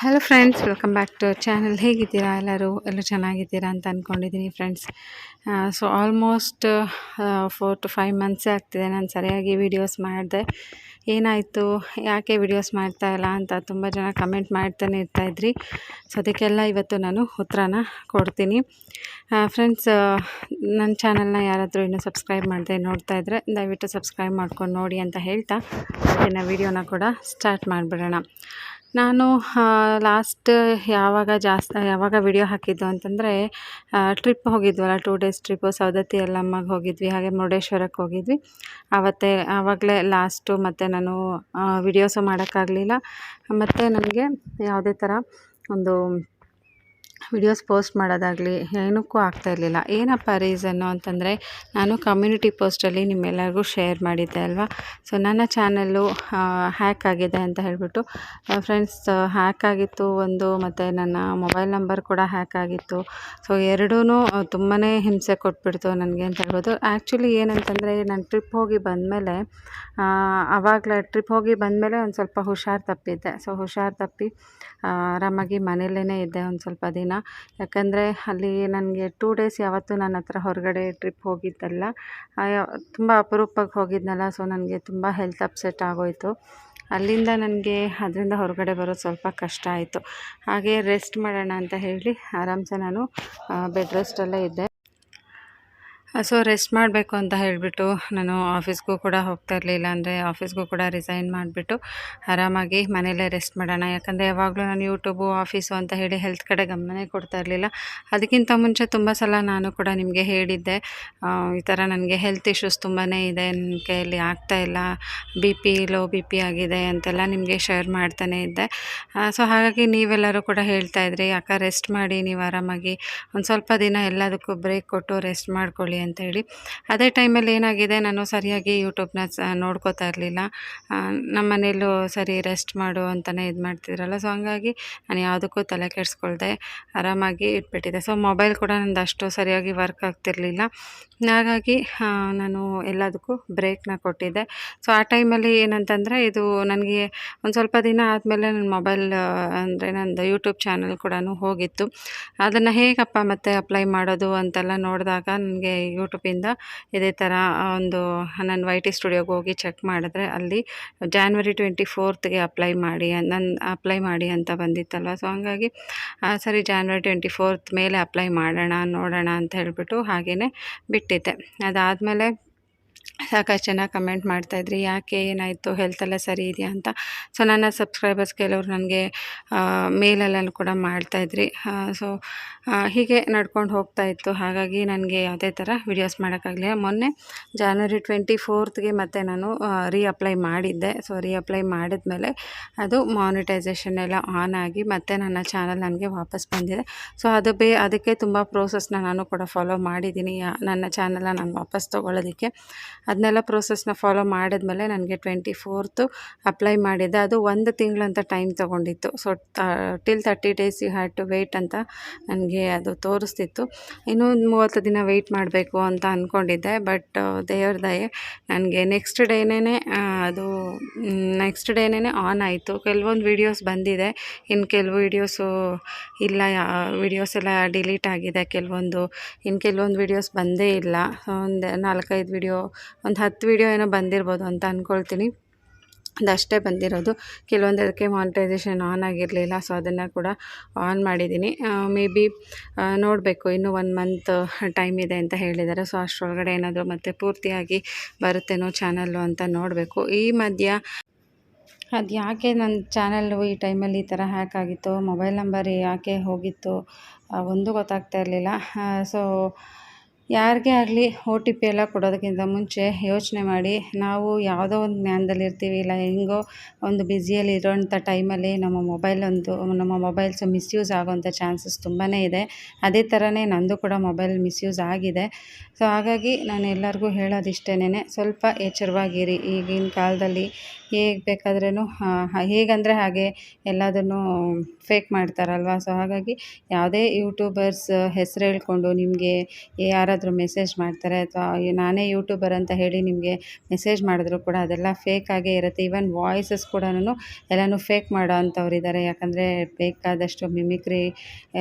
Hello friends welcome back to channel ಹೇಗಿದ್ದೀರಾ ಎಲ್ಲರೂ? ಎಲ್ಲರೂ ಚೆನ್ನಾಗಿದ್ದೀರಾ ಅಂತ ಅಂದ್ಕೊಂಡಿದ್ದೀನಿ friends so almost four to five ಮಂತ್ಸೇ ಆಗ್ತಿದೆ. ನಾನು ಸರಿಯಾಗಿ ವೀಡಿಯೋಸ್ ಮಾಡಿದೆ. ಏನಾಯಿತು? ಯಾಕೆ ವೀಡಿಯೋಸ್ ಮಾಡ್ತಾ ಇಲ್ಲ ಅಂತ ತುಂಬ ಜನ ಕಮೆಂಟ್ ಮಾಡ್ತಾನೆ ಇರ್ತಾಯಿದ್ರಿ ಸೊ ಅದಕ್ಕೆಲ್ಲ ಇವತ್ತು ನಾನು ಉತ್ತರನ ಕೊಡ್ತೀನಿ. ಫ್ರೆಂಡ್ಸ್ ನನ್ನ ಚಾನಲ್ನ ಯಾರಾದರೂ ಇನ್ನೂ ಸಬ್ಸ್ಕ್ರೈಬ್ ಮಾಡಿದೆ ನೋಡ್ತಾ ಇದ್ದರೆ ದಯವಿಟ್ಟು ಸಬ್ಸ್ಕ್ರೈಬ್ ಮಾಡ್ಕೊಂಡು ನೋಡಿ ಅಂತ ಹೇಳ್ತಾ, ಇನ್ನು ವೀಡಿಯೋನ ಕೂಡ ಸ್ಟಾರ್ಟ್ ಮಾಡಿಬಿಡೋಣ. ನಾನು ಲಾಸ್ಟ್ ಯಾವಾಗ ಜಾಸ್ತಿ, ಯಾವಾಗ ವಿಡಿಯೋ ಹಾಕಿದ್ದು ಅಂತಂದರೆ ಟ್ರಿಪ್ ಹೋಗಿದ್ವಲ್ಲ ಟೂ ಡೇಸ್ ಟ್ರಿಪ್ಪು ಸೌದತ್ತಿ ಎಲ್ಲಮ್ಮಗೆ ಹೋಗಿದ್ವಿ, ಹಾಗೆ ಮುರುಡೇಶ್ವರಕ್ಕೆ ಹೋಗಿದ್ವಿ. ಆವತ್ತೇ ಆವಾಗಲೇ ಲಾಸ್ಟು ಮತ್ತು ನಾನು ವಿಡಿಯೋಸು ಮಾಡೋಕ್ಕಾಗಲಿಲ್ಲ. ಮತ್ತು ನನಗೆ ಯಾವುದೇ ಥರ ಒಂದು ವಿಡಿಯೋಸ್ ಪೋಸ್ಟ್ ಮಾಡೋದಾಗಲಿ, ಏನಕ್ಕೂ ಆಗ್ತಾಯಿರಲಿಲ್ಲ ಏನಪ್ಪ ರೀಸನ್ನು ಅಂತಂದರೆ, ನಾನು ಕಮ್ಯುನಿಟಿ ಪೋಸ್ಟಲ್ಲಿ ನಿಮ್ಮೆಲ್ಲರಿಗೂ ಶೇರ್ ಮಾಡಿದ್ದೆ ಅಲ್ವಾ? ಸೊ ನನ್ನ ಚಾನಲ್ಲು ಹ್ಯಾಕ್ ಆಗಿದೆ ಅಂತ ಹೇಳಿಬಿಟ್ಟು ಫ್ರೆಂಡ್ಸ್ ಹ್ಯಾಕ್ ಆಗಿತ್ತು ಒಂದು, ಮತ್ತು ನನ್ನ ಮೊಬೈಲ್ ನಂಬರ್ ಕೂಡ ಹ್ಯಾಕ್ ಆಗಿತ್ತು. ಸೊ ಎರಡೂ ತುಂಬಾ ಹಿಂಸೆ ಕೊಟ್ಬಿಡ್ತು ನನಗೆ ಅಂತ ಹೇಳ್ಬೋದು. ಆ್ಯಕ್ಚುಲಿ ಏನಂತಂದರೆ, ನಾನು ಟ್ರಿಪ್ ಹೋಗಿ ಬಂದಮೇಲೆ ಆವಾಗಲೇ ಟ್ರಿಪ್ ಹೋಗಿ ಬಂದಮೇಲೆ ಒಂದು ಸ್ವಲ್ಪ ಹುಷಾರು ತಪ್ಪಿದ್ದೆ. ಸೊ ಹುಷಾರು ತಪ್ಪಿ ಆರಾಮಾಗಿ ಮನೆಯಲ್ಲೇ ಇದ್ದೆ ಒಂದು ಸ್ವಲ್ಪ ದಿನ. ಯಾಕಂದರೆ ಅಲ್ಲಿ ನನಗೆ ಟೂ ಡೇಸ್ ಯಾವತ್ತೂ ನನ್ನ ಹತ್ರ ಹೊರಗಡೆ ಟ್ರಿಪ್ ಹೋಗಿದ್ದಲ್ಲ. ತುಂಬ ಅಪರೂಪಕ್ಕೆ ಹೋಗಿದ್ದೆನಲ್ಲ ಸೊ ನನಗೆ ತುಂಬ ಹೆಲ್ತ್ ಅಪ್ಸೆಟ್ ಆಗೋಯಿತು. ಅಲ್ಲಿಂದ ನನಗೆ ಅದರಿಂದ ಹೊರಗಡೆ ಬರೋದು ಸ್ವಲ್ಪ ಕಷ್ಟ ಆಯಿತು. ಹಾಗೆ ರೆಸ್ಟ್ ಮಾಡೋಣ ಅಂತ ಹೇಳಿ ಆರಾಮ್ಸೆ ನಾನು ಬೆಡ್ ರೆಸ್ಟಲ್ಲೇ ಇದ್ದೆ. ಸೊ ರೆಸ್ಟ್ ಮಾಡಬೇಕು ಅಂತ ಹೇಳಿಬಿಟ್ಟು ನಾನು ಆಫೀಸ್ಗೂ ಕೂಡ ಹೋಗ್ತಾ ಇರಲಿಲ್ಲ ಅಂದರೆ ಆಫೀಸ್ಗೂ ಕೂಡ ರಿಸೈನ್ ಮಾಡಿಬಿಟ್ಟು ಆರಾಮಾಗಿ ಮನೆಯಲ್ಲೇ ರೆಸ್ಟ್ ಮಾಡೋಣ. ಯಾಕಂದರೆ ಯಾವಾಗಲೂ ನಾನು ಯೂಟ್ಯೂಬು ಆಫೀಸು ಅಂತ ಹೇಳಿ ಹೆಲ್ತ್ ಕಡೆ ಗಮನನೇ ಕೊಡ್ತಾ ಇರಲಿಲ್ಲ. ಅದಕ್ಕಿಂತ ಮುಂಚೆ ತುಂಬ ಸಲ ನಾನು ಕೂಡ ನಿಮಗೆ ಹೇಳಿದ್ದೆ ಈ ಥರ ನನಗೆ ಹೆಲ್ತ್ ಇಶ್ಯೂಸ್ ತುಂಬಾ ಇದೆ, ನನ್ನ ಕೈಯಲ್ಲಿ ಆಗ್ತಾಯಿಲ್ಲ B P low B P ಆಗಿದೆ ಅಂತೆಲ್ಲ ನಿಮಗೆ ಶೇರ್ ಮಾಡ್ತಾನೆ ಇದ್ದೆ. ಸೊ ಹಾಗಾಗಿ ನೀವೆಲ್ಲರೂ ಕೂಡ ಹೇಳ್ತಾ ಇದ್ರಿ ಯಾಕೆ ರೆಸ್ಟ್ ಮಾಡಿ, ನೀವು ಆರಾಮಾಗಿ ಒಂದು ಸ್ವಲ್ಪ ದಿನ ಎಲ್ಲದಕ್ಕೂ ಬ್ರೇಕ್ ಕೊಟ್ಟು ರೆಸ್ಟ್ ಮಾಡ್ಕೊಳ್ಳಿ ಅಂತೇಳಿ ಅದೇ ಟೈಮಲ್ಲಿ ಏನಾಗಿದೆ, ನಾನು ಸರಿಯಾಗಿ ಯೂಟ್ಯೂಬ್ನ ನೋಡ್ಕೋತಾ ಇರಲಿಲ್ಲ. ನಮ್ಮ ಮನೆಯಲ್ಲೂ ಸರಿ ರೆಸ್ಟ್ ಮಾಡು ಅಂತಲೇ ಇದು ಮಾಡ್ತಿದ್ರಲ್ಲ ಸೊ ಹಂಗಾಗಿ ನಾನು ಯಾವುದಕ್ಕೂ ತಲೆ ಕೆಡಿಸ್ಕೊಳ್ದೆ, ಆರಾಮಾಗಿ ಇಟ್ಬಿಟ್ಟಿದ್ದೆ. ಸೊ ಮೊಬೈಲ್ ಕೂಡ ನಂದು ಅಷ್ಟು ಸರಿಯಾಗಿ ವರ್ಕ್ ಆಗ್ತಿರಲಿಲ್ಲ. ಹಾಗಾಗಿ ನಾನು ಎಲ್ಲದಕ್ಕೂ ಬ್ರೇಕ್ನ ಕೊಟ್ಟಿದ್ದೆ. ಸೊ ಆ ಟೈಮಲ್ಲಿ ಏನಂತಂದರೆ, ಇದು ನನಗೆ ಒಂದು ಸ್ವಲ್ಪ ದಿನ ಆದಮೇಲೆ ನನ್ನ ಮೊಬೈಲ್ ಅಂದರೆ ನಂದು ಯೂಟ್ಯೂಬ್ ಚಾನಲ್ ಕೂಡ ಹೋಗಿತ್ತು. ಅದನ್ನು ಹೇಗಪ್ಪ ಮತ್ತೆ ಅಪ್ಲೈ ಮಾಡೋದು ಅಂತೆಲ್ಲ ನೋಡಿದಾಗ, ನನಗೆ ಯೂಟ್ಯೂಬಿಂದ ಇದೇ ಥರ ಒಂದು ನಾನು ವೈ ಟಿ ಸ್ಟುಡಿಯೋಗೆ ಹೋಗಿ ಚೆಕ್ ಮಾಡಿದ್ರೆ ಅಲ್ಲಿ ಜಾನ್ವರಿ ಟ್ವೆಂಟಿ ಫೋರ್ತ್ಗೆ ಅಪ್ಲೈ ಮಾಡಿ ನನ್ನ ಅಪ್ಲೈ ಮಾಡಿ ಅಂತ ಬಂದಿತ್ತಲ್ವ. ಸೊ ಹಂಗಾಗಿ ಸರಿ ಜಾನ್ವರಿ ಟ್ವೆಂಟಿ ಫೋರ್ತ್ ಮೇಲೆ ಅಪ್ಲೈ ಮಾಡೋಣ, ನೋಡೋಣ ಅಂತ ಹೇಳಿಬಿಟ್ಟು ಹಾಗೆಯೇ ಬಿಟ್ಟಿದ್ದೆ. ಅದಾದಮೇಲೆ ಸಾಕಷ್ಟು ಜನ ಕಮೆಂಟ್ ಮಾಡ್ತಾಯಿದ್ರಿ ಯಾಕೆ ಏನಾಯಿತು ಹೆಲ್ತೆಲ್ಲ ಸರಿ ಇದೆಯಾ ಅಂತ. ಸೊ ನನ್ನ ಸಬ್ಸ್ಕ್ರೈಬರ್ಸ್ ಕೆಲವರು ನನಗೆ ಮೇಲಲ್ಲೆಲ್ಲ ಕೂಡ ಮಾಡ್ತಾಯಿದ್ರಿ ಸೊ ಹೀಗೆ ನಡ್ಕೊಂಡು ಹೋಗ್ತಾ ಇತ್ತು. ಹಾಗಾಗಿ ನನಗೆ ಯಾವುದೇ ಥರ ವಿಡಿಯೋಸ್ ಮಾಡೋಕ್ಕಾಗಲಿಲ್ಲ. ಮೊನ್ನೆ ಜಾನ್ವರಿ ಟ್ವೆಂಟಿ ಫೋರ್ತ್ಗೆ ಮತ್ತೆ ನಾನು ರೀ ಅಪ್ಲೈ ಮಾಡಿದ್ದೆ. ಸೊ ರೀ ಅಪ್ಲೈ ಮಾಡಿದ್ಮೇಲೆ ಅದು ಮಾನಿಟೈಸೇಷನ್ ಎಲ್ಲ ಆನ್ ಆಗಿ ಮತ್ತೆ ನನ್ನ ಚಾನಲ್ ನನಗೆ ವಾಪಸ್ ಬಂದಿದೆ. ಸೊ ಅದು ಬೇ, ಅದಕ್ಕೆ ತುಂಬ ಪ್ರೋಸೆಸ್ನ ನಾನು ಕೂಡ ಫಾಲೋ ಮಾಡಿದ್ದೀನಿ. ನನ್ನ ಚಾನಲ್ನ ನಾನು ವಾಪಸ್ ತೊಗೊಳ್ಳೋದಕ್ಕೆ. ಅದನ್ನೆಲ್ಲ ಪ್ರೋಸೆಸ್ನ ಫಾಲೋ ಮಾಡಿದ್ಮೇಲೆ ನನಗೆ ಟ್ವೆಂಟಿ ಫೋರ್ತು ಅಪ್ಲೈ ಮಾಡಿದ್ದೆ. ಅದು ಒಂದು ತಿಂಗಳಂತ time ತೊಗೊಂಡಿತ್ತು. So till thirty days you had to wait ಅಂತ ನನಗೆ ಅದು ತೋರಿಸ್ತಿತ್ತು. ಇನ್ನೂ ಮೂವತ್ತು ದಿನ ವೆಯ್ಟ್ ಮಾಡಬೇಕು ಅಂತ ಅಂದ್ಕೊಂಡಿದ್ದೆ ಬಟ್ ದೇವ್ರ ದಯೆ ನನಗೆ ನೆಕ್ಸ್ಟ್ ಡೇನೇ ಅದು ನೆಕ್ಸ್ಟ್ ಡೇನೇ ಆನ್ ಆಯಿತು. ಕೆಲವೊಂದು ವೀಡಿಯೋಸ್ ಬಂದಿದೆ. ಇನ್ನು ಕೆಲವು ವೀಡಿಯೋಸು ಇಲ್ಲ ವೀಡಿಯೋಸ್ ಎಲ್ಲ ಡಿಲೀಟ್ ಆಗಿದೆ. ಕೆಲವೊಂದು ಇನ್ನು ಕೆಲವೊಂದು ವೀಡಿಯೋಸ್ ಬಂದೇ ಇಲ್ಲ. ಒಂದು ನಾಲ್ಕೈದು ವೀಡಿಯೋ ಒಂದು ಹತ್ತು ವೀಡಿಯೋ ಏನೋ ಬಂದಿರ್ಬೋದು ಅಂತ ಅಂದ್ಕೊಳ್ತೀನಿ ಅದಷ್ಟೇ ಬಂದಿರೋದು. ಕೆಲವೊಂದು ಅದಕ್ಕೆ ಮಾನಿಟೈಸೇಷನ್ ಆನ್ ಆಗಿರಲಿಲ್ಲ ಸೊ ಅದನ್ನು ಕೂಡ ಆನ್ ಮಾಡಿದ್ದೀನಿ. ಮೇ ಬಿ ನೋಡಬೇಕು ಇನ್ನೂ ಒನ್ ಮಂತ್ ಟೈಮ್ ಇದೆ ಅಂತ ಹೇಳಿದ್ದಾರೆ ಸೊ ಅಷ್ಟರೊಳಗಡೆ ಏನಾದರೂ ಮತ್ತೆ ಪೂರ್ತಿಯಾಗಿ ಬರುತ್ತೇನೋ ಚಾನಲ್ಲು ಅಂತ ನೋಡಬೇಕು. ಈ ಮಧ್ಯ ಅದು ಯಾಕೆ ನನ್ನ ಚಾನಲ್ಲು ಈ ಟೈಮಲ್ಲಿ ಈ ಥರ ಹ್ಯಾಕ್ ಆಗಿತ್ತು? ಮೊಬೈಲ್ ನಂಬರ್ ಯಾಕೆ ಹೋಗಿತ್ತು? ಒಂದು ಗೊತ್ತಾಗ್ತಾ ಇರಲಿಲ್ಲ. ಸೊ ಯಾರಿಗೇ ಆಗಲಿ ಒ ಟಿ ಪಿ ಎಲ್ಲ ಕೊಡೋದಕ್ಕಿಂತ ಮುಂಚೆ ಯೋಚನೆ ಮಾಡಿ, ನಾವು ಯಾವುದೋ ಒಂದು ಜ್ಞಾನದಲ್ಲಿರ್ತೀವಿ, ಇಲ್ಲ ಹೆಂಗೋ ಒಂದು ಬ್ಯುಸಿಯಲ್ಲಿ ಇರೋಂಥ ಟೈಮಲ್ಲಿ ನಮ್ಮ ಮೊಬೈಲ್ ಒಂದು, ನಮ್ಮ ಮೊಬೈಲ್ಸ್ ಮಿಸ್ಯೂಸ್ ಆಗೋವಂಥ ಚಾನ್ಸಸ್ ತುಂಬಾ ಇದೆ. ಅದೇ ಥರನೇ ನನ್ನದು ಕೂಡ ಮೊಬೈಲ್ ಮಿಸ್ಯೂಸ್ ಆಗಿದೆ. ಸೊ ಹಾಗಾಗಿ ನಾನು ಎಲ್ಲರಿಗೂ ಹೇಳೋದು ಇಷ್ಟೇನೆ ಸ್ವಲ್ಪ ಎಚ್ಚರವಾಗಿರಿ ಈಗಿನ ಕಾಲದಲ್ಲಿ. ಹೇಗೆ ಬೇಕಾದ್ರೂ ಹೇಗಂದರೆ ಹಾಗೆ ಎಲ್ಲದನ್ನು ಫೇಕ್ ಮಾಡ್ತಾರಲ್ವ? ಸೊ ಹಾಗಾಗಿ ಯಾವುದೇ ಯೂಟ್ಯೂಬರ್ಸ್ ಹೆಸರು ಹೇಳ್ಕೊಂಡು ನಿಮಗೆ ಯಾರಾದರೂ ಮೆಸೇಜ್ ಮಾಡ್ತಾರೆ, ಅಥವಾ ನಾನೇ ಯೂಟ್ಯೂಬರ್ ಅಂತ ಹೇಳಿ ನಿಮಗೆ ಮೆಸೇಜ್ ಮಾಡಿದ್ರು ಕೂಡ ಅದೆಲ್ಲ ಫೇಕ್ ಆಗೇ ಇರುತ್ತೆ. ಈವನ್ ವಾಯ್ಸಸ್ ಕೂಡ ಎಲ್ಲನೂ ಫೇಕ್ ಮಾಡೋ ಅಂಥವ್ರು ಯಾಕಂದರೆ ಬೇಕಾದಷ್ಟು ಮಿಮಿಕ್ರಿ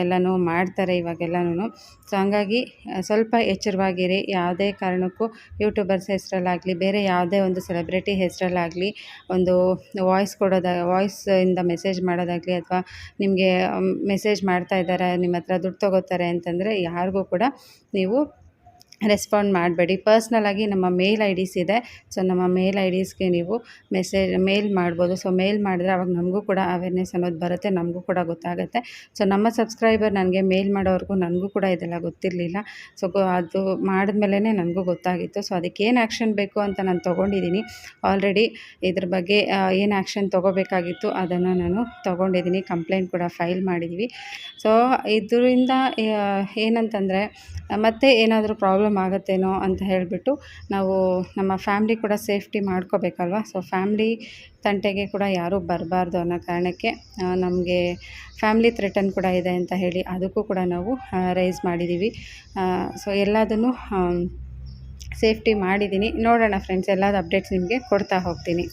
ಎಲ್ಲನೂ ಮಾಡ್ತಾರೆ ಇವಾಗೆಲ್ಲನೂ ಸೊ ಹಂಗಾಗಿ ಸ್ವಲ್ಪ ಎಚ್ಚರವಾಗಿರಿ. ಯಾವುದೇ ಕಾರಣಕ್ಕೂ ಯೂಟ್ಯೂಬರ್ಸ್ ಹೆಸರಲ್ಲಾಗಲಿ, ಬೇರೆ ಯಾವುದೇ ಒಂದು ಸೆಲೆಬ್ರಿಟಿ ಹೆಸರಲ್ಲಾಗಲಿ ಒಂದು ವಾಯ್ಸ್ ಕೊಡೋದ ಇಂದ ಮೆಸೇಜ್ ಮಾಡೋದಾಗಲಿ ಅಥವಾ ನಿಮಗೆ ಮೆಸೇಜ್ ಮಾಡ್ತಾ ಇದ್ದಾರೆ, ನಿಮ್ಮ ಹತ್ರ ದುಡ್ಡು ತಗೋತಾರೆ ಅಂತಂದರೆ ಯಾರಿಗೂ ಕೂಡ ನೀವು ರೆಸ್ಪಾಂಡ್ ಮಾಡಬೇಡಿ. ಪರ್ಸ್ನಲಾಗಿ ನಮ್ಮ ಮೇಲ್ ಐ ಡಿಸ್ ಇದೆ. ಸೊ, ನಮ್ಮ ಮೇಲ್ ಐ ಡಿಸ್ಗೆ ನೀವು ಮೆಸೇಜ್, ಮೇಲ್ ಮಾಡ್ಬೋದು. ಸೊ, ಮೇಲ್ ಮಾಡಿದ್ರೆ ಅವಾಗ ನಮಗೂ ಕೂಡ ಅವೇರ್ನೆಸ್ ಅನ್ನೋದು ಬರುತ್ತೆ. ನಮಗೂ ಕೂಡ ಗೊತ್ತಾಗುತ್ತೆ. ಸೊ, ನಮ್ಮ ಸಬ್ಸ್ಕ್ರೈಬರ್ ನನಗೆ ಮೇಲ್ ಮಾಡೋವರೆಗೂ ನನಗೂ ಕೂಡ ಇದೆಲ್ಲ ಗೊತ್ತಿರಲಿಲ್ಲ. ಸೊ ಅದು ಮಾಡಿದ್ಮೇಲೆ ನನಗೂ ಗೊತ್ತಾಗಿತ್ತು. ಸೊ, ಅದಕ್ಕೆ ಏನು ಆ್ಯಕ್ಷನ್ ಬೇಕು ಅಂತ ನಾನು ತೊಗೊಂಡಿದ್ದೀನಿ. ಆಲ್ರೆಡಿ ಇದ್ರ ಬಗ್ಗೆ ಏನು ಆ್ಯಕ್ಷನ್ ತೊಗೋಬೇಕಾಗಿತ್ತು ಅದನ್ನು ನಾನು ತೊಗೊಂಡಿದ್ದೀನಿ. ಕಂಪ್ಲೇಂಟ್ ಕೂಡ ಫೈಲ್ ಮಾಡಿದ್ದೀವಿ ಸೊ, ಇದರಿಂದ ಏನಂತಂದರೆ, ಮತ್ತೆ ಏನಾದರೂ ಪ್ರಾಬ್ಲಮ್ ಆಗುತ್ತೇನೋ ಅಂತ ಹೇಳಿಬಿಟ್ಟು ನಾವು ನಮ್ಮ ಫ್ಯಾಮ್ಲಿ ಕೂಡ ಸೇಫ್ಟಿ ಮಾಡ್ಕೋಬೇಕಲ್ವ? ಸೊ ಫ್ಯಾಮ್ಲಿ ತಂಟೆಗೆ ಕೂಡ ಯಾರೂ ಬರಬಾರ್ದು ಅನ್ನೋ ಕಾರಣಕ್ಕೆ ನಮಗೆ ಫ್ಯಾಮ್ಲಿ ಥ್ರೆಟನ್ ಕೂಡ ಇದೆ ಅಂತ ಹೇಳಿ ಅದಕ್ಕೂ ಕೂಡ ನಾವು ರೈಸ್ ಮಾಡಿದ್ದೀವಿ ಸೊ ಎಲ್ಲದನ್ನು ಸೇಫ್ಟಿ ಮಾಡಿದ್ದೀನಿ ನೋಡೋಣ ಫ್ರೆಂಡ್ಸ್ ಎಲ್ಲದ ಅಪ್ಡೇಟ್ಸ್ ನಿಮಗೆ ಕೊಡ್ತಾ ಹೋಗ್ತೀನಿ.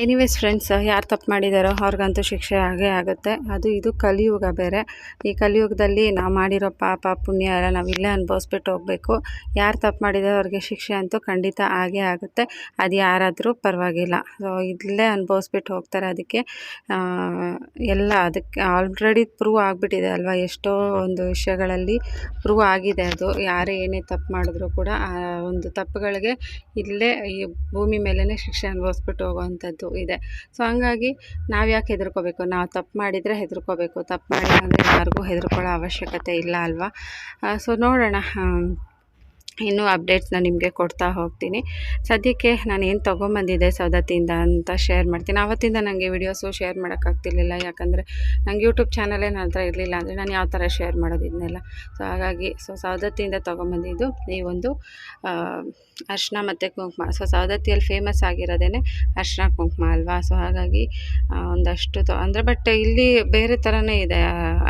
ಎನಿವೇಸ್ ಫ್ರೆಂಡ್ಸ್ ಯಾರು ತಪ್ಪು ಮಾಡಿದಾರೋ ಅವ್ರಿಗಂತೂ ಶಿಕ್ಷೆ ಆಗೇ ಆಗುತ್ತೆ. ಅದು ಇದು ಕಲಿಯುಗ ಬೇರೆ. ಈ ಕಲಿಯುಗದಲ್ಲಿ ನಾವು ಮಾಡಿರೋ ಪಾಪ, ಪುಣ್ಯ ಎಲ್ಲ ನಾವು ಇಲ್ಲೇ ಅನುಭವಿಸ್ಬಿಟ್ಟು ಹೋಗಬೇಕು. ಯಾರು ತಪ್ಪು ಮಾಡಿದಾರೋ ಅವ್ರಿಗೆ ಶಿಕ್ಷೆ ಅಂತೂ ಖಂಡಿತ ಆಗೇ ಆಗುತ್ತೆ. ಅದು ಯಾರಾದರೂ ಪರವಾಗಿಲ್ಲ. ಸೊ ಇಲ್ಲೇ ಅನುಭವಿಸ್ಬಿಟ್ಟು ಹೋಗ್ತಾರೆ ಅದಕ್ಕೆ. ಎಲ್ಲ ಅದಕ್ಕೆ ಆಲ್ರೆಡಿ ಪ್ರೂವ್ ಆಗಿಬಿಟ್ಟಿದೆ ಅಲ್ವಾ? ಎಷ್ಟೋ ಒಂದು ವಿಷಯಗಳಲ್ಲಿ ಪ್ರೂವ್ ಆಗಿದೆ ಅದು. ಯಾರೇ ಏನೇ ತಪ್ಪು ಮಾಡಿದ್ರೂ ಕೂಡ ಆ ಒಂದು ತಪ್ಪುಗಳಿಗೆ ಇಲ್ಲೇ ಈ ಭೂಮಿ ಮೇಲೇ ಶಿಕ್ಷೆ ಅನುಭವಿಸ್ಬಿಟ್ಟು ಹೋಗುವಂಥದ್ದು. ಇದೆ. ಸೊ ಹಂಗಾಗಿ ನಾವು ಯಾಕೆ ಹೆದರ್ಕೋಬೇಕು? ನಾವು ತಪ್ಪು ಮಾಡಿದರೆ ಹೆದರ್ಕೋಬೇಕು. ತಪ್ಪು ಮಾಡಿಲ್ಲ ಅಂದರೆ ಯಾರಿಗೂ ಹೆದರ್ಕೊಳ್ಳೋ ಅವಶ್ಯಕತೆ ಇಲ್ಲ ಅಲ್ವಾ? ಸೊ ನೋಡೋಣ. ಇನ್ನೂ ಅಪ್ಡೇಟ್ಸ್ನ ನಿಮಗೆ ಕೊಡ್ತಾ ಹೋಗ್ತೀನಿ. ಸದ್ಯಕ್ಕೆ ನಾನು ಏನು ತೊಗೊಂಬಂದಿದ್ದೆ ಸೌದತ್ತಿಯಿಂದ ಅಂತ ಶೇರ್ ಮಾಡ್ತೀನಿ. ಆವತ್ತಿಂದ ನನಗೆ ವಿಡಿಯೋಸು ಶೇರ್ ಮಾಡೋಕ್ಕಾಗ್ತಿರ್ಲಿಲ್ಲ ಯಾಕಂದರೆ ನಂಗೆ ಯೂಟ್ಯೂಬ್ ಚಾನಲೇ ನನ್ನ ಹತ್ರ ಇರಲಿಲ್ಲ ಅಂದರೆ ನಾನು ಯಾವ ಥರ ಶೇರ್ ಮಾಡೋದು ಇದನ್ನೆಲ್ಲ ಸೊ ಹಾಗಾಗಿ ಸೊ ಸೌದತ್ತಿಯಿಂದ ತೊಗೊಂಬಂದಿದ್ದು ಈ ಒಂದು ಅರ್ಶಿನ ಮತ್ತು ಕುಂಕುಮ. ಸೊ ಸವದತ್ತಿಯಲ್ಲಿ ಫೇಮಸ್ ಆಗಿರೋದೇ ಅರ್ಶಿನ ಕುಂಕುಮ ಅಲ್ವಾ? ಸೊ ಹಾಗಾಗಿ ಒಂದಷ್ಟು ತೊ, ಅಂದರೆ ಬಟ್ ಇಲ್ಲಿ ಬೇರೆ ಥರನೇ ಇದೆ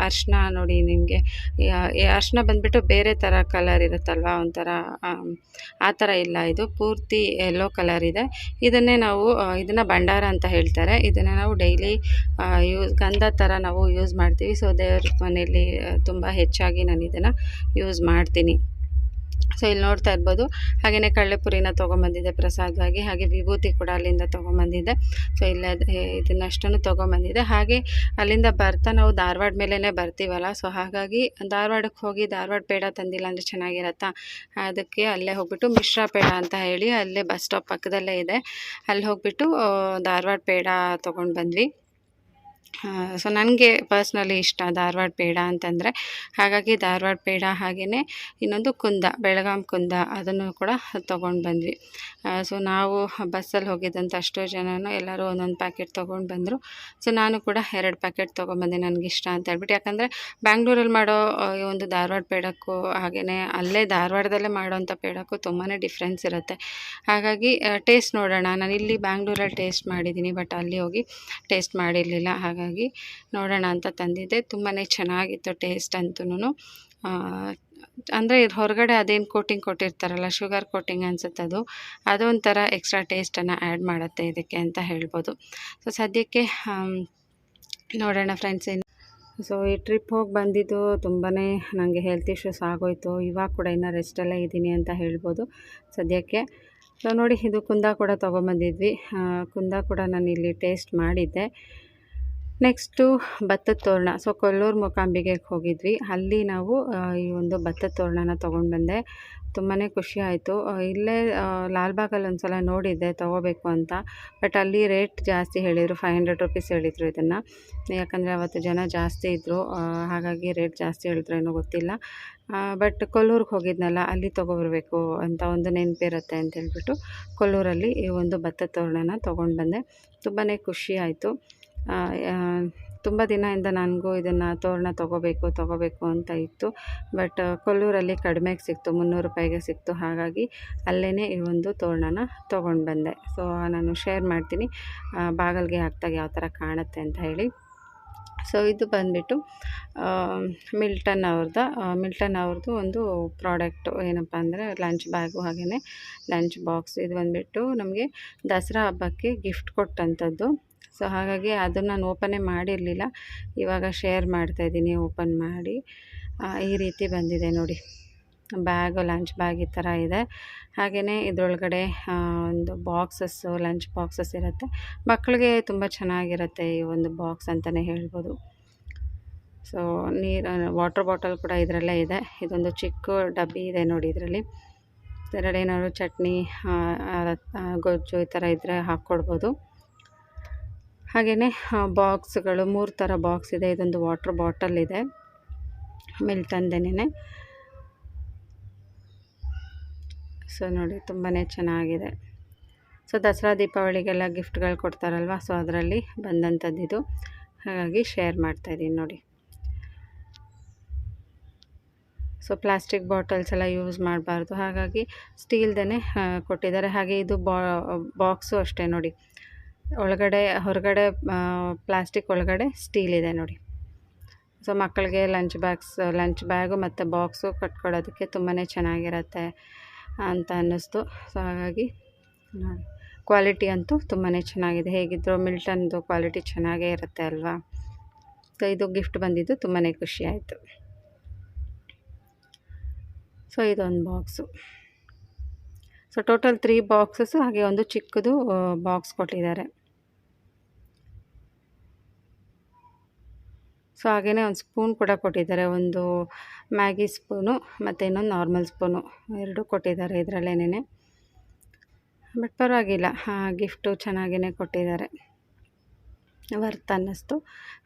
ಅರ್ಶಿನ ನೋಡಿ ನಿಮಗೆ. ಅರ್ಶಿನ ಬಂದುಬಿಟ್ಟು ಬೇರೆ ಥರ ಕಲರ್ ಇರುತ್ತಲ್ವ? ಒಂಥರ, ಆ ಥರ ಇಲ್ಲ ಇದು. ಪೂರ್ತಿ ಯೆಲ್ಲೋ ಕಲರ್ ಇದೆ. ಇದನ್ನೇ ನಾವು ಇದನ್ನು ಭಂಡಾರ ಅಂತ ಹೇಳ್ತಾರೆ. ಇದನ್ನು ನಾವು ಡೈಲಿ ಯೂಸ್ ಗಂಧ ಥರ ನಾವು ಯೂಸ್ ಮಾಡ್ತೀವಿ. ಸೊ ದೇವ್ರ ಮನೆಯಲ್ಲಿ ತುಂಬ ಹೆಚ್ಚಾಗಿ ನಾನು ಇದನ್ನು ಯೂಸ್ ಮಾಡ್ತೀನಿ. ಸೊ ಇಲ್ಲಿ ನೋಡ್ತಾ ಇರ್ಬೋದು. ಹಾಗೆಯೇ ಕಳ್ಳೆಪುರಿನ ತೊಗೊಂಬಂದಿದ್ದೆ ಪ್ರಸಾದವಾಗಿ ಹಾಗೆ ವಿಭೂತಿ ಕೂಡ ಅಲ್ಲಿಂದ ತೊಗೊಂಬಂದಿದ್ದೆ ಸೊ ಇಲ್ಲ ಇದನ್ನಷ್ಟನ್ನು ತೊಗೊಂಬಂದಿದ್ದೆ ಹಾಗೆ ಅಲ್ಲಿಂದ ಬರ್ತಾ ನಾವು ಧಾರವಾಡ ಮೇಲೇ ಬರ್ತೀವಲ್ಲ, ಸೊ ಹಾಗಾಗಿ ಧಾರವಾಡಕ್ಕೆ ಹೋಗಿ ಧಾರವಾಡ ಪೇಡ ತಂದಿಲ್ಲ ಅಂದರೆ ಚೆನ್ನಾಗಿರತ್ತಾ? ಅದಕ್ಕೆ ಅಲ್ಲೇ ಹೋಗ್ಬಿಟ್ಟು ಮಿಶ್ರಾ ಪೇಡ ಅಂತ ಹೇಳಿ ಅಲ್ಲೇ ಬಸ್ ಸ್ಟಾಪ್ ಪಕ್ಕದಲ್ಲೇ ಇದೆ. ಅಲ್ಲಿ ಹೋಗ್ಬಿಟ್ಟು ಧಾರವಾಡ ಪೇಡ ತೊಗೊಂಡು ಬಂದ್ವಿ. ಸೊ ನನಗೆ ಪರ್ಸ್ನಲಿ ಇಷ್ಟ ಧಾರವಾಡ ಪೇಡ ಅಂತಂದರೆ, ಹಾಗಾಗಿ ಧಾರವಾಡ ಪೇಡ ಹಾಗೆಯೇ ಇನ್ನೊಂದು ಕುಂದ, ಬೆಳಗಾಂ ಕುಂದ ಅದನ್ನು ಕೂಡ ತೊಗೊಂಡು ಬಂದ್ವಿ. ಸೊ ನಾವು ಬಸ್ಸಲ್ಲಿ ಹೋಗಿದ್ದಂಥ ಅಷ್ಟೋ ಜನನು ಎಲ್ಲರೂ ಒಂದೊಂದು ಪ್ಯಾಕೆಟ್ ತೊಗೊಂಡು ಬಂದರು. ಸೊ ನಾನು ಕೂಡ ಎರಡು ಪ್ಯಾಕೆಟ್ ತೊಗೊಂಬಂದೆ ನನಗಿಷ್ಟ ಅಂತ ಹೇಳ್ಬಿಟ್ಟು. ಯಾಕಂದರೆ ಬ್ಯಾಂಗ್ಳೂರಲ್ಲಿ ಮಾಡೋ ಈ ಒಂದು ಧಾರವಾಡ ಪೇಡಕ್ಕೂ ಹಾಗೆಯೇ ಅಲ್ಲೇ ಧಾರವಾಡದಲ್ಲೇ ಮಾಡೋವಂಥ ಪೇಡಕ್ಕೂ ತುಂಬಾ ಡಿಫ್ರೆನ್ಸ್ ಇರುತ್ತೆ. ಹಾಗಾಗಿ ಟೇಸ್ಟ್ ನೋಡೋಣ. ನಾನು ಇಲ್ಲಿ ಬ್ಯಾಂಗ್ಳೂರಲ್ಲಿ ಟೇಸ್ಟ್ ಮಾಡಿದ್ದೀನಿ ಬಟ್ ಅಲ್ಲಿ ಹೋಗಿ ಟೇಸ್ಟ್ ಮಾಡಿರಲಿಲ್ಲ. ಹಾಗಾಗಿ ಹಾಗಾಗಿ ನೋಡೋಣ ಅಂತ ತಂದಿದ್ದೆ. ತುಂಬಾ ಚೆನ್ನಾಗಿತ್ತು ಟೇಸ್ಟ್ ಅಂತೂ ಅಂದರೆ ಇದು ಹೊರಗಡೆ ಅದೇನು ಕೋಟಿಂಗ್ ಕೊಟ್ಟಿರ್ತಾರಲ್ಲ, ಶುಗರ್ ಕೋಟಿಂಗ್ ಅನ್ಸುತ್ತೆ ಅದು. ಅದೊಂಥರ ಎಕ್ಸ್ಟ್ರಾ ಟೇಸ್ಟನ್ನು ಆ್ಯಡ್ ಮಾಡುತ್ತೆ ಇದಕ್ಕೆ ಅಂತ ಹೇಳ್ಬೋದು. ಸೊ ಸದ್ಯಕ್ಕೆ ನೋಡೋಣ ಫ್ರೆಂಡ್ಸ್ ಇನ್ನು. ಸೊ ಈ ಟ್ರಿಪ್ ಹೋಗಿ ಬಂದಿದ್ದು ತುಂಬಾ ನನಗೆ ಹೆಲ್ತ್ ಇಶ್ಯೂಸ್ ಆಗೋಯ್ತು. ಇವಾಗ ಕೂಡ ಇನ್ನೂ ರೆಸ್ಟಲ್ಲೇ ಇದ್ದೀನಿ ಅಂತ ಹೇಳ್ಬೋದು ಸದ್ಯಕ್ಕೆ. ಸೊ ನೋಡಿ, ಇದು ಕುಂದ ಕೂಡ ತೊಗೊಂಬಂದಿದ್ವಿ. ಕುಂದ ಕೂಡ ನಾನು ಇಲ್ಲಿ ಟೇಸ್ಟ್ ಮಾಡಿದ್ದೆ. ನೆಕ್ಸ್ಟು ಭತ್ತದ ತೋರಣ. ಸೊ ಕೊಲ್ಲೂರು ಮೂಕಾಂಬಿಕೆಗೆ ಹೋಗಿದ್ವಿ. ಅಲ್ಲಿ ನಾವು ಈ ಒಂದು ಭತ್ತದ ತೋರಣನ ತೊಗೊಂಡು ಬಂದೆ. ತುಂಬಾ ಖುಷಿ ಆಯಿತು. ಇಲ್ಲೇ ಲಾಲ್ಬಾಗಲ್ಲಿ ಒಂದು ಸಲ ನೋಡಿದ್ದೆ, ತೊಗೋಬೇಕು ಅಂತ. ಬಟ್ ಅಲ್ಲಿ ರೇಟ್ ಜಾಸ್ತಿ ಹೇಳಿದರು ಫೈವ್ ಹಂಡ್ರೆಡ್ ರುಪೀಸ್ ಹೇಳಿದರು ಇದನ್ನು. ಯಾಕಂದರೆ ಅವತ್ತು ಜನ ಜಾಸ್ತಿ ಇದ್ದರು ಹಾಗಾಗಿ ರೇಟ್ ಜಾಸ್ತಿ ಹೇಳಿದ್ರು ಏನೋ ಗೊತ್ತಿಲ್ಲ. ಬಟ್ ಕೊಲ್ಲೂರಿಗೆ ಹೋಗಿದ್ನಲ್ಲ, ಅಲ್ಲಿ ತೊಗೊಬರ್ಬೇಕು ಅಂತ ಒಂದು ನೆನಪಿರುತ್ತೆ ಅಂತ ಹೇಳ್ಬಿಟ್ಟು ಕೊಲ್ಲೂರಲ್ಲಿ ಈ ಒಂದು ಭತ್ತದ ತೋರಣನ ತೊಗೊಂಡು ಬಂದೆ. ತುಂಬಾ ಖುಷಿ ಆಯಿತು. ತುಂಬ ದಿನದಿಂದ ನನಗೂ ಇದನ್ನು ತೋರಣ ತೊಗೋಬೇಕು ತೊಗೋಬೇಕು ಅಂತ ಇತ್ತು. ಬಟ್ ಕೊಲ್ಲೂರಲ್ಲಿ ಕಡಿಮೆಗೆ ಸಿಕ್ತು, ಮುನ್ನೂರು ರೂಪಾಯಿಗೆ ಸಿಕ್ತು. ಹಾಗಾಗಿ ಅಲ್ಲೇ ಈ ಒಂದು ತೋರಣನ ತೊಗೊಂಡು ಬಂದೆ. ಸೊ ನಾನು ಶೇರ್ ಮಾಡ್ತೀನಿ. ಬಾಗಿಲಿಗೆ ಹಾಕ್ದಾಗ ಯಾವ ಥರ ಕಾಣುತ್ತೆ ಅಂತ ಹೇಳಿ. ಸೊ ಇದು ಬಂದುಬಿಟ್ಟು ಮಿಲ್ಟನ್ ಅವ್ರದ್ದು ಮಿಲ್ಟನ್ ಅವ್ರದ್ದು ಒಂದು ಪ್ರಾಡಕ್ಟು ಏನಪ್ಪ ಅಂದರೆ ಲಂಚ್ ಬ್ಯಾಗು ಹಾಗೆಯೇ ಲಂಚ್ ಬಾಕ್ಸ್. ಇದು ಬಂದುಬಿಟ್ಟು ನಮಗೆ ದಸರಾ ಹಬ್ಬಕ್ಕೆ ಗಿಫ್ಟ್ ಕೊಟ್ಟಂಥದ್ದು ಸೊ ಹಾಗಾಗಿ ಅದನ್ನು ನಾನು ಓಪನೇ ಮಾಡಿರಲಿಲ್ಲ. ಇವಾಗ ಶೇರ್ ಮಾಡ್ತಾಯಿದ್ದೀನಿ ಓಪನ್ ಮಾಡಿ. ಈ ರೀತಿ ಬಂದಿದೆ ನೋಡಿ. ಬ್ಯಾಗು, ಲಂಚ್ ಬ್ಯಾಗ್ ಈ ಥರ ಇದೆ. ಹಾಗೆಯೇ ಇದರೊಳಗಡೆ ಒಂದು ಬಾಕ್ಸಸ್ಸು ಲಂಚ್ ಬಾಕ್ಸಸ್ ಇರುತ್ತೆ. ಮಕ್ಕಳಿಗೆ ತುಂಬ ಚೆನ್ನಾಗಿರುತ್ತೆ ಈ ಒಂದು ಬಾಕ್ಸ್ ಅಂತಲೇ ಹೇಳ್ಬೋದು. ಸೊ, ನೀರು, ವಾಟರ್ ಬಾಟಲ್ ಕೂಡ ಇದರಲ್ಲೇ ಇದೆ. ಇದೊಂದು ಚಿಕ್ಕ ಡಬ್ಬಿ ಇದೆ ನೋಡಿ ಇದರಲ್ಲಿ. ಎರಡು ಏನಾದ್ರು ಚಟ್ನಿ ಗೊಜ್ಜು ಈ ಥರ ಇದ್ದರೆ ಹಾಕ್ಕೊಡ್ಬೋದು. ಹಾಗೆಯೇ ಬಾಕ್ಸ್ಗಳು ಮೂರು ಥರ ಬಾಕ್ಸ್ ಇದೆ. ಇದೊಂದು ವಾಟ್ರ್ ಬಾಟಲ್ ಇದೆ. ಮಿಲ್ಟನ್ದೇನೆ ಸೊ, ನೋಡಿ ತುಂಬಾ ಚೆನ್ನಾಗಿದೆ. ಸೊ, ದಸರಾ ದೀಪಾವಳಿಗೆಲ್ಲ ಗಿಫ್ಟ್ಗಳು ಕೊಡ್ತಾರಲ್ವ? ಸೊ, ಅದರಲ್ಲಿ ಬಂದಂಥದ್ದು ಇದು. ಹಾಗಾಗಿ ಶೇರ್ ಮಾಡ್ತಾಯಿದ್ದೀನಿ ನೋಡಿ. ಸೊ, ಪ್ಲಾಸ್ಟಿಕ್ ಬಾಟಲ್ಸ್ ಎಲ್ಲ ಯೂಸ್ ಮಾಡಬಾರ್ದು. ಹಾಗಾಗಿ ಸ್ಟೀಲ್ದೇ ಕೊಟ್ಟಿದ್ದಾರೆ. ಹಾಗೆ ಇದು ಬಾಕ್ಸು ಅಷ್ಟೇ, ನೋಡಿ. ಒಳಗಡೆ, ಹೊರಗಡೆ ಪ್ಲಾಸ್ಟಿಕ್ ಒಳಗಡೆ ಸ್ಟೀಲ್ ಇದೆ ನೋಡಿ. ಸೊ ಮಕ್ಕಳಿಗೆ ಲಂಚ್ ಬ್ಯಾಗ್ಸ್ ಲಂಚ್ ಬ್ಯಾಗು ಮತ್ತು ಬಾಕ್ಸು ಕಟ್ಕೊಡೋದಕ್ಕೆ ತುಂಬಾ ಚೆನ್ನಾಗಿರತ್ತೆ ಅಂತ ಅನ್ನಿಸ್ತು. ಸೊ ಹಾಗಾಗಿ ಕ್ವಾಲಿಟಿ ಅಂತೂ ತುಂಬಾ ಚೆನ್ನಾಗಿದೆ. ಹೇಗಿದ್ದರೂ ಮಿಲ್ಟನ್ದು ಕ್ವಾಲಿಟಿ ಚೆನ್ನಾಗೇ ಇರುತ್ತೆ ಅಲ್ವಾ? ಸೊ ಇದು ಗಿಫ್ಟ್ ಬಂದಿದ್ದು ತುಂಬಾ ಖುಷಿ ಆಯಿತು. ಸೊ ಇದೊಂದು box so total three boxes ಹಾಗೆ ಒಂದು ಚಿಕ್ಕದು ಬಾಕ್ಸ್ ಕೊಟ್ಟಿದ್ದಾರೆ. ಸೊ ಹಾಗೆಯೇ ಒಂದು ಸ್ಪೂನ್ ಕೂಡ ಕೊಟ್ಟಿದ್ದಾರೆ. ಒಂದು ಮ್ಯಾಗಿ ಸ್ಪೂನು ಮತ್ತು ಇನ್ನೊಂದು ನಾರ್ಮಲ್ ಸ್ಪೂನು ಎರಡು ಕೊಟ್ಟಿದ್ದಾರೆ ಇದರಲ್ಲೇನೇ ಬಟ್ ಪರವಾಗಿಲ್ಲ ಗಿಫ್ಟು ಚೆನ್ನಾಗೇ ಕೊಟ್ಟಿದ್ದಾರೆ. ವರ್ತ್ ಅನ್ನಿಸ್ತು.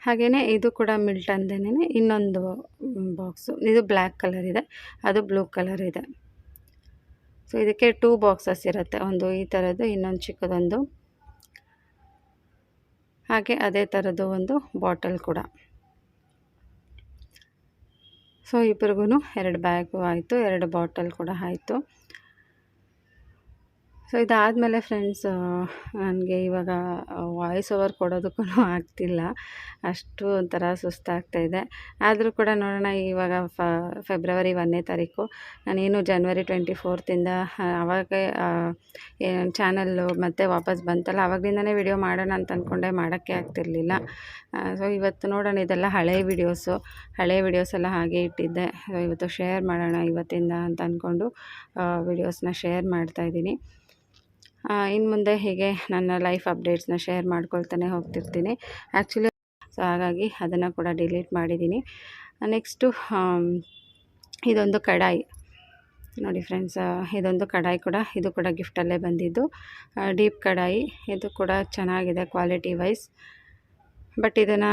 ಹಾಗೆಯೇ ಇದು ಕೂಡ ಮಿಲ್ಟನ್ದೇನೆ ಇನ್ನೊಂದು ಬಾಕ್ಸು. ಇದು ಬ್ಲ್ಯಾಕ್ ಕಲರ್ ಇದೆ, ಅದು ಬ್ಲೂ ಕಲರ್ ಇದೆ. ಸೊ ಇದಕ್ಕೆ ಟೂ ಬಾಕ್ಸಸ್ ಇರುತ್ತೆ, ಒಂದು ಈ ಥರದ್ದು ಇನ್ನೊಂದು ಚಿಕ್ಕದೊಂದು. ಹಾಗೆ ಅದೇ ಥರದ್ದು ಒಂದು ಬಾಟಲ್ ಕೂಡ. ಸೊ ಇಬ್ರಿಗೂ ಎರಡು ಬ್ಯಾಗು ಆಯಿತು ಎರಡು ಬಾಟಲ್ ಕೂಡ ಆಯಿತು. ಸೊ ಇದಾದಮೇಲೆ ಫ್ರೆಂಡ್ಸ್ ನನಗೆ ಇವಾಗ ವಾಯ್ಸ್ ಓವರ್ ಕೊಡೋದಕ್ಕೂ ಆಗ್ತಿಲ್ಲ. ಅಷ್ಟು ಒಂಥರ ಸುಸ್ತಾಗ್ತಾಯಿದೆ ಆದರೂ ಕೂಡ ನೋಡೋಣ, ಇವಾಗ ಫೆಬ್ರವರಿ ಒಂದನೇ ತಾರೀಕು. ನಾನೇನು ಜನ್ವರಿ ಟ್ವೆಂಟಿ ಫೋರ್ತಿಂದ ಆವಾಗ ಚಾನಲ್ಲು ಮತ್ತೆ ವಾಪಸ್ ಬಂತಲ್ಲ ಆವಾಗಲಿಂದನೇ ವಿಡಿಯೋ ಮಾಡೋಣ ಅಂತ ಅಂದ್ಕೊಂಡೆ ಮಾಡೋಕ್ಕೆ ಆಗ್ತಿರಲಿಲ್ಲ. ಸೊ ಇವತ್ತು ನೋಡೋಣ, ಇದೆಲ್ಲ ಹಳೆ ವಿಡಿಯೋಸು ಹಳೆ ವಿಡಿಯೋಸ್ ಎಲ್ಲ ಹಾಗೆ ಇಟ್ಟಿದ್ದೆ. ಇವತ್ತು ಶೇರ್ ಮಾಡೋಣ, ಇವತ್ತಿಂದ ಅಂತ ಅಂದ್ಕೊಂಡು ವಿಡಿಯೋಸ್ನ ಶೇರ್ ಮಾಡ್ತಾಯಿದ್ದೀನಿ ಇನ್ನು ಮುಂದೆ ಹೀಗೆ ನನ್ನ ಲೈಫ್ ಅಪ್ಡೇಟ್ಸ್ನ ಶೇರ್ ಮಾಡ್ಕೊಳ್ತಾನೆ ಹೋಗ್ತಿರ್ತೀನಿ. ಆ್ಯಕ್ಚುಲಿ ಸೊ ಹಾಗಾಗಿ ಅದನ್ನು ಕೂಡ ಡಿಲೀಟ್ ಮಾಡಿದ್ದೀನಿ ನೆಕ್ಸ್ಟು ಇದೊಂದು ಕಡಾಯಿ. ನೋಡಿ ಫ್ರೆಂಡ್ಸ್ ಇದೊಂದು ಕಡಾಯಿ ಕೂಡ, ಇದು ಕೂಡ ಗಿಫ್ಟಲ್ಲೇ ಬಂದಿದ್ದು. ಡೀಪ್ ಕಡಾಯಿ. ಇದು ಕೂಡ ಚೆನ್ನಾಗಿದೆ ಕ್ವಾಲಿಟಿ ವೈಸ್ ಬಟ್ ಇದನ್ನು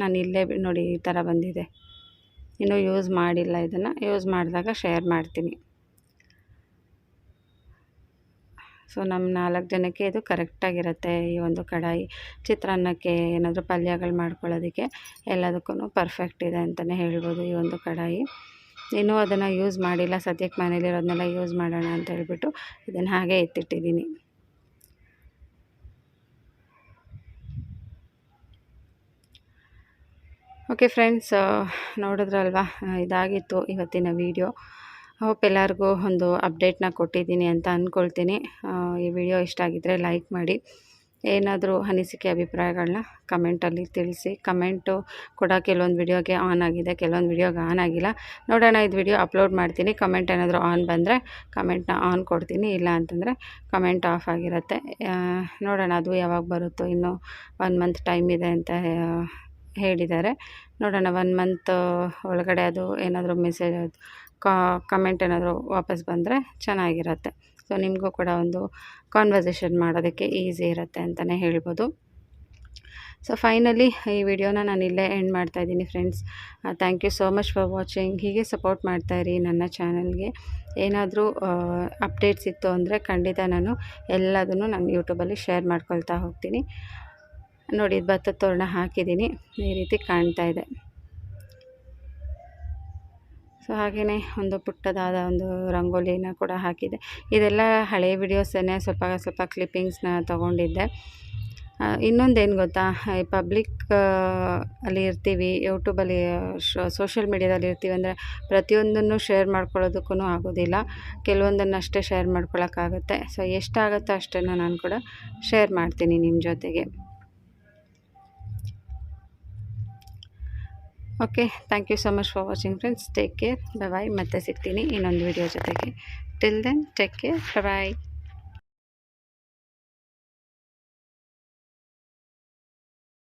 ನಾನು ಇಲ್ಲೇ ನೋಡಿ ಈ ಥರ ಬಂದಿದೆ. ಇನ್ನೂ ಯೂಸ್ ಮಾಡಿಲ್ಲ ಇದನ್ನು. ಯೂಸ್ ಮಾಡಿದಾಗ ಶೇರ್ ಮಾಡ್ತೀನಿ. ಸೊ ನಮ್ಮ ನಾಲ್ಕು ಜನಕ್ಕೆ ಇದು ಕರೆಕ್ಟಾಗಿರುತ್ತೆ ಈ ಒಂದು ಕಡಾಯಿ. ಚಿತ್ರಾನ್ನಕ್ಕೆ ಏನಾದರೂ ಪಲ್ಯಗಳು ಮಾಡ್ಕೊಳ್ಳೋದಕ್ಕೆ ಎಲ್ಲದಕ್ಕೂ ಪರ್ಫೆಕ್ಟ್ ಇದೆ ಅಂತಲೇ ಹೇಳ್ಬೋದು ಈ ಒಂದು ಕಡಾಯಿ. ಇನ್ನೂ ಅದನ್ನು ಯೂಸ್ ಮಾಡಿಲ್ಲ, ಸದ್ಯಕ್ಕೆ ಮನೇಲಿರೋದನ್ನೆಲ್ಲ ಯೂಸ್ ಮಾಡೋಣ ಅಂತ ಹೇಳ್ಬಿಟ್ಟು ಇದನ್ನು ಹಾಗೆ ಎತ್ತಿಟ್ಟಿದ್ದೀನಿ. ಓಕೆ ಫ್ರೆಂಡ್ಸ್ ನೋಡಿದ್ರಲ್ವಾ? ಇದಾಗಿತ್ತು ಇವತ್ತಿನ ವೀಡಿಯೋ ಹೋಪ್ ಎಲ್ಲರಿಗೂ ಒಂದು ಅಪ್ಡೇಟ್ನ ಕೊಟ್ಟಿದ್ದೀನಿ ಅಂತ ಅಂದ್ಕೊಳ್ತೀನಿ ಈ ವಿಡಿಯೋ ಇಷ್ಟ ಆಗಿದ್ದರೆ ಲೈಕ್ ಮಾಡಿ. ಏನಾದರೂ ಅನಿಸಿಕೆ ಅಭಿಪ್ರಾಯಗಳನ್ನ ಕಮೆಂಟಲ್ಲಿ ತಿಳಿಸಿ. ಕಮೆಂಟು ಕೂಡ ಕೆಲವೊಂದು ವಿಡಿಯೋಗೆ ಆನ್ ಆಗಿದೆ, ಕೆಲವೊಂದು ವಿಡಿಯೋಗೆ ಆನ್ ಆಗಿಲ್ಲ. ನೋಡೋಣ, ಇದು ವಿಡಿಯೋ ಅಪ್ಲೋಡ್ ಮಾಡ್ತೀನಿ. ಕಮೆಂಟ್ ಏನಾದರೂ ಆನ್ ಬಂದರೆ ಕಮೆಂಟ್ನ ಆನ್ ಕೊಡ್ತೀನಿ. ಇಲ್ಲ ಅಂತಂದರೆ ಕಮೆಂಟ್ ಆಫ್ ಆಗಿರುತ್ತೆ. ನೋಡೋಣ, ಅದು ಯಾವಾಗ ಬರುತ್ತೋ ಇನ್ನೂ ಒನ್ ಮಂತ್ ಟೈಮ್ ಇದೆ ಅಂತ ಹೇಳಿದ್ದಾರೆ. ನೋಡೋಣ, ಒನ್ ಮಂತ್ ಒಳಗಡೆ ಅದು ಏನಾದರೂ ಮೆಸೇಜ್ ಕಮೆಂಟ್ ಏನಾದರೂ ವಾಪಸ್ ಬಂದರೆ ಚೆನ್ನಾಗಿರುತ್ತೆ. ಸೊ ನಿಮಗೂ ಕೂಡ ಒಂದು ಕಾನ್ವರ್ಸೇಷನ್ ಮಾಡೋದಕ್ಕೆ ಈಸಿ ಇರುತ್ತೆ ಅಂತಲೇ ಹೇಳ್ಬೋದು. ಸೊ ಫೈನಲಿ ಈ ವಿಡಿಯೋನ ನಾನು ಇಲ್ಲೇ ಎಂಡ್ ಮಾಡ್ತಾಯಿದ್ದೀನಿ friends thank you so much for watching ಹೀಗೆ ಸಪೋರ್ಟ್ ಮಾಡ್ತಾಯಿರಿ ನನ್ನ ಚಾನಲ್ಗೆ ಏನಾದರೂ ಅಪ್ಡೇಟ್ಸ್ ಇತ್ತು ಅಂದರೆ ಖಂಡಿತ ನಾನು ಎಲ್ಲದನ್ನು ನಾನು ಯೂಟ್ಯೂಬಲ್ಲಿ ಶೇರ್ ಮಾಡ್ಕೊಳ್ತಾ ಹೋಗ್ತೀನಿ. ನೋಡಿ, ಭತ್ತದ ತೋರಣ ಹಾಕಿದ್ದೀನಿ. ಈ ರೀತಿ ಕಾಣ್ತಾ ಇದೆ. ಸೊ ಹಾಗೆಯೇ ಒಂದು ಪುಟ್ಟದಾದ ಒಂದು ರಂಗೋಲಿನ ಕೂಡ ಹಾಕಿದೆ. ಇದೆಲ್ಲ ಹಳೆಯ ವಿಡಿಯೋಸನ್ನೇ ಸ್ವಲ್ಪ ಸ್ವಲ್ಪ ಕ್ಲಿಪ್ಪಿಂಗ್ಸ್ನ ತೊಗೊಂಡಿದ್ದೆ. ಇನ್ನೊಂದೇನು ಗೊತ್ತಾ? ಈ ಪಬ್ಲಿಕ್ ಅಲ್ಲಿ ಇರ್ತೀವಿ, ಯೂಟ್ಯೂಬಲ್ಲಿ ಸೋಷಿಯಲ್ ಮೀಡ್ಯಾದಲ್ಲಿ ಇರ್ತೀವಿ ಅಂದರೆ ಪ್ರತಿಯೊಂದನ್ನು ಶೇರ್ ಮಾಡ್ಕೊಳ್ಳೋದಕ್ಕೂ ಆಗೋದಿಲ್ಲ. ಕೆಲವೊಂದನ್ನು ಅಷ್ಟೇ ಶೇರ್ ಮಾಡ್ಕೊಳ್ಳೋಕ್ಕಾಗುತ್ತೆ ಸೊ ಎಷ್ಟಾಗುತ್ತೋ ಅಷ್ಟನ್ನು ನಾನು ಕೂಡ ಶೇರ್ ಮಾಡ್ತೀನಿ ನಿಮ್ಮ ಜೊತೆಗೆ. Okay thank you so much for watching friends take care bye ಮತ್ತೆ ಸಿಗ್ತೀನಿ ಇನ್ನೊಂದು ವಿಡಿಯೋ ಜೊತೆಗೆ till then take care bye